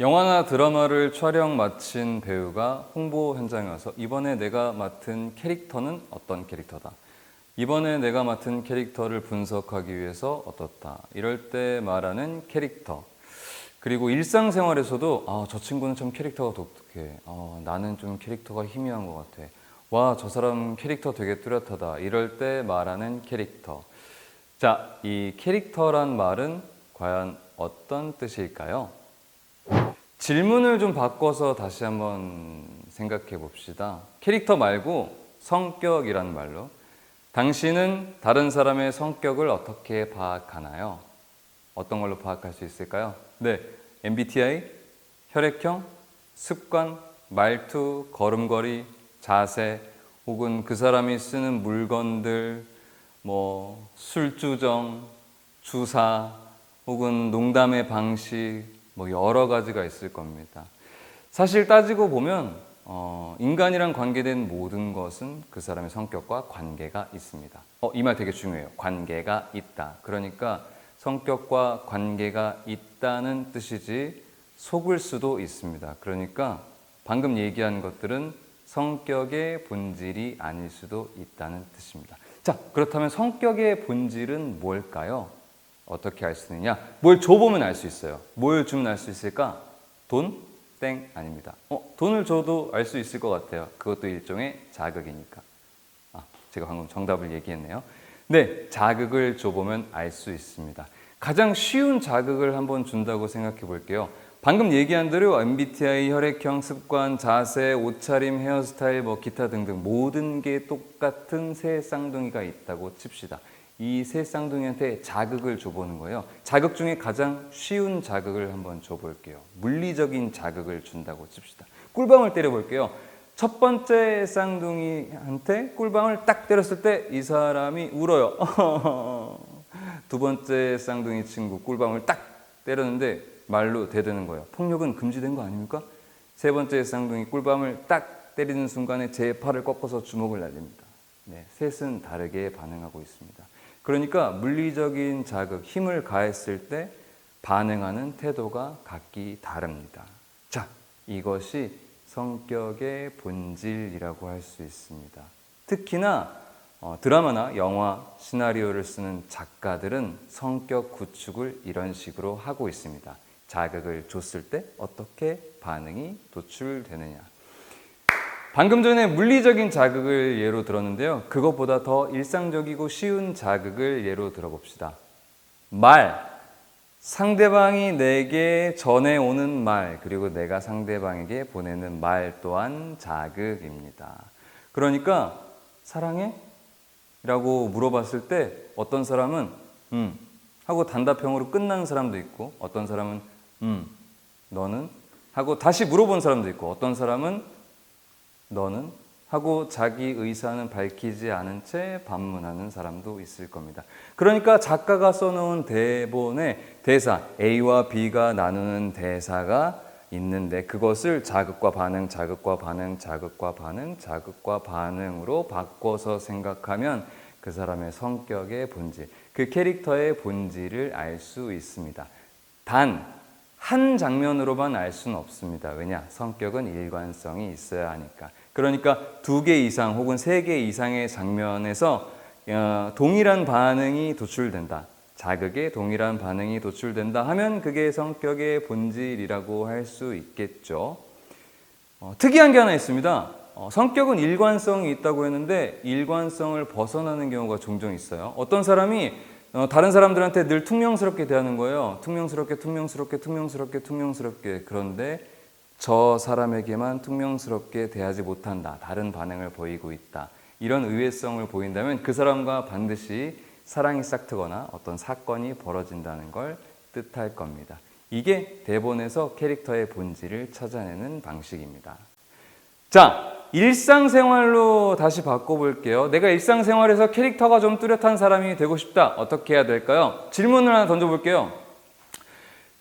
영화나 드라마를 촬영 마친 배우가 홍보 현장에 와서 이번에 내가 맡은 캐릭터는 어떤 캐릭터다. 이번에 내가 맡은 캐릭터를 분석하기 위해서 어떻다. 이럴 때 말하는 캐릭터. 그리고 일상생활에서도 아, 저 친구는 참 캐릭터가 독특해. 아, 나는 좀 캐릭터가 희미한 것 같아. 와, 저 사람 캐릭터 되게 뚜렷하다. 이럴 때 말하는 캐릭터. 자, 이 캐릭터란 말은 과연 어떤 뜻일까요? 질문을 좀 바꿔서 다시 한번 생각해 봅시다. 캐릭터 말고 성격이라는 말로 당신은 다른 사람의 성격을 어떻게 파악하나요? 어떤 걸로 파악할 수 있을까요? 네, MBTI, 혈액형, 습관, 말투, 걸음걸이, 자세, 혹은 그 사람이 쓰는 물건들, 뭐 술주정, 주사, 혹은 농담의 방식, 뭐 여러 가지가 있을 겁니다. 사실 따지고 보면 어, 인간이랑 관계된 모든 것은 그 사람의 성격과 관계가 있습니다. 어, 이 말 되게 중요해요. 관계가 있다. 그러니까 성격과 관계가 있다는 뜻이지 속을 수도 있습니다. 그러니까 방금 얘기한 것들은 성격의 본질이 아닐 수도 있다는 뜻입니다. 자, 그렇다면 성격의 본질은 뭘까요? 어떻게 알 수 있느냐? 뭘 줘보면 알 수 있어요. 뭘 주면 알 수 있을까? 돈? 땡 아닙니다. 어, 돈을 줘도 알 수 있을 것 같아요. 그것도 일종의 자극이니까. 아, 제가 방금 정답을 얘기했네요. 네, 자극을 줘보면 알 수 있습니다. 가장 쉬운 자극을 한번 준다고 생각해 볼게요. 방금 얘기한 대로 MBTI, 혈액형, 습관, 자세, 옷차림, 헤어스타일, 뭐 기타 등등 모든 게 똑같은 새 쌍둥이가 있다고 칩시다. 이 새 쌍둥이한테 자극을 줘보는 거예요. 자극 중에 가장 쉬운 자극을 한번 줘볼게요. 물리적인 자극을 준다고 칩시다. 꿀밤을 때려볼게요. 첫 번째 쌍둥이한테 꿀밤을 딱 때렸을 때 이 사람이 울어요. 두 번째 쌍둥이 친구 꿀밤을 딱 때렸는데 말로 대드는 거예요. 폭력은 금지된 거 아닙니까? 세 번째 쌍둥이 꿀밤을 딱 때리는 순간에 제 팔을 꺾어서 주먹을 날립니다. 네, 셋은 다르게 반응하고 있습니다. 그러니까 물리적인 자극, 힘을 가했을 때 반응하는 태도가 각기 다릅니다. 자, 이것이 성격의 본질이라고 할 수 있습니다. 특히나 어, 드라마나 영화, 시나리오를 쓰는 작가들은 성격 구축을 이런 식으로 하고 있습니다. 자극을 줬을 때 어떻게 반응이 도출되느냐. 방금 전에 물리적인 자극을 예로 들었는데요. 그것보다 더 일상적이고 쉬운 자극을 예로 들어봅시다. 말. 상대방이 내게 전해오는 말, 그리고 내가 상대방에게 보내는 말 또한 자극입니다. 그러니까, 사랑해? 라고 물어봤을 때 어떤 사람은, 음, 하고 단답형으로 끝나는 사람도 있고, 어떤 사람은, 음, 너는? 하고 다시 물어본 사람도 있고, 어떤 사람은, 너는? 하고 자기 의사는 밝히지 않은 채 반문하는 사람도 있을 겁니다. 그러니까 작가가 써놓은 대본에 대사 A와 B가 나누는 대사가 있는데 그것을 자극과 반응, 자극과 반응, 자극과 반응, 자극과 반응으로 바꿔서 생각하면 그 사람의 성격의 본질, 그 캐릭터의 본질을 알 수 있습니다. 단 한 장면으로만 알 수는 없습니다. 왜냐? 성격은 일관성이 있어야 하니까. 그러니까 두 개 이상 혹은 세 개 이상의 장면에서 어, 동일한 반응이 도출된다. 자극에 동일한 반응이 도출된다 하면 그게 성격의 본질이라고 할 수 있겠죠. 어, 특이한 게 하나 있습니다. 어, 성격은 일관성이 있다고 했는데 일관성을 벗어나는 경우가 종종 있어요. 어떤 사람이 어, 다른 사람들한테 늘 퉁명스럽게 대하는 거예요. 퉁명스럽게, 퉁명스럽게, 퉁명스럽게, 퉁명스럽게. 그런데 저 사람에게만 퉁명스럽게 대하지 못한다. 다른 반응을 보이고 있다. 이런 의외성을 보인다면 그 사람과 반드시 사랑이 싹트거나 어떤 사건이 벌어진다는 걸 뜻할 겁니다. 이게 대본에서 캐릭터의 본질을 찾아내는 방식입니다. 자, 일상생활로 다시 바꿔볼게요. 내가 일상생활에서 캐릭터가 좀 뚜렷한 사람이 되고 싶다. 어떻게 해야 될까요? 질문을 하나 던져볼게요.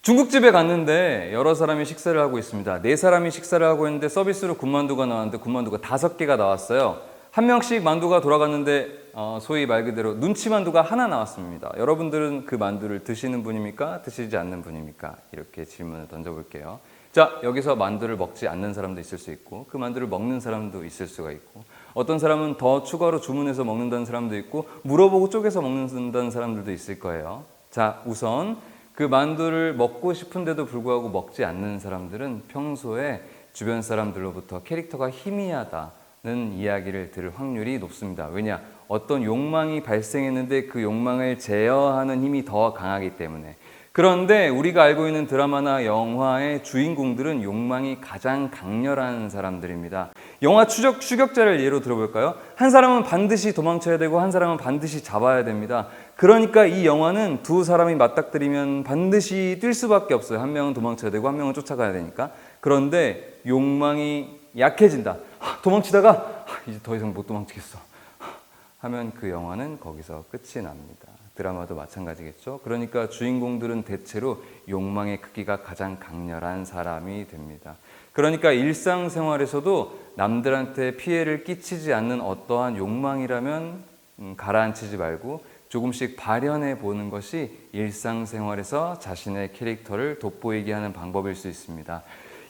중국집에 갔는데 여러 사람이 식사를 하고 있습니다. 네 사람이 식사를 하고 있는데 서비스로 군만두가 나왔는데 군만두가 다섯 개가 나왔어요. 한 명씩 만두가 돌아갔는데 어, 소위 말 그대로 눈치 만두가 하나 나왔습니다. 여러분들은 그 만두를 드시는 분입니까? 드시지 않는 분입니까? 이렇게 질문을 던져볼게요. 자, 여기서 만두를 먹지 않는 사람도 있을 수 있고 그 만두를 먹는 사람도 있을 수가 있고 어떤 사람은 더 추가로 주문해서 먹는다는 사람도 있고 물어보고 쪼개서 먹는다는 사람들도 있을 거예요. 자, 우선 그 만두를 먹고 싶은데도 불구하고 먹지 않는 사람들은 평소에 주변 사람들로부터 캐릭터가 희미하다는 이야기를 들을 확률이 높습니다. 왜냐? 어떤 욕망이 발생했는데 그 욕망을 제어하는 힘이 더 강하기 때문에. 그런데 우리가 알고 있는 드라마나 영화의 주인공들은 욕망이 가장 강렬한 사람들입니다. 영화 추적, 추격자를 예로 들어볼까요? 한 사람은 반드시 도망쳐야 되고 한 사람은 반드시 잡아야 됩니다. 그러니까 이 영화는 두 사람이 맞닥뜨리면 반드시 뛸 수밖에 없어요. 한 명은 도망쳐야 되고 한 명은 쫓아가야 되니까. 그런데 욕망이 약해진다. 하, 도망치다가 하, 이제 더 이상 못 도망치겠어. 하, 하면 그 영화는 거기서 끝이 납니다. 드라마도 마찬가지겠죠. 그러니까 주인공들은 대체로 욕망의 크기가 가장 강렬한 사람이 됩니다. 그러니까 일상생활에서도 남들한테 피해를 끼치지 않는 어떠한 욕망이라면 음, 가라앉히지 말고 조금씩 발현해 보는 것이 일상생활에서 자신의 캐릭터를 돋보이게 하는 방법일 수 있습니다.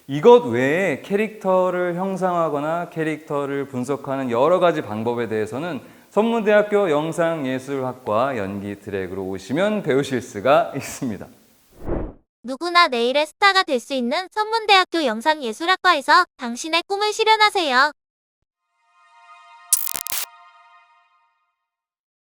이것 외에 캐릭터를 형상화하거나 캐릭터를 분석하는 여러 가지 방법에 대해서는 선문대학교 영상예술학과 연기 트랙으로 오시면 배우실 수가 있습니다. 누구나 내일의 스타가 될 수 있는 선문대학교 영상예술학과에서 당신의 꿈을 실현하세요.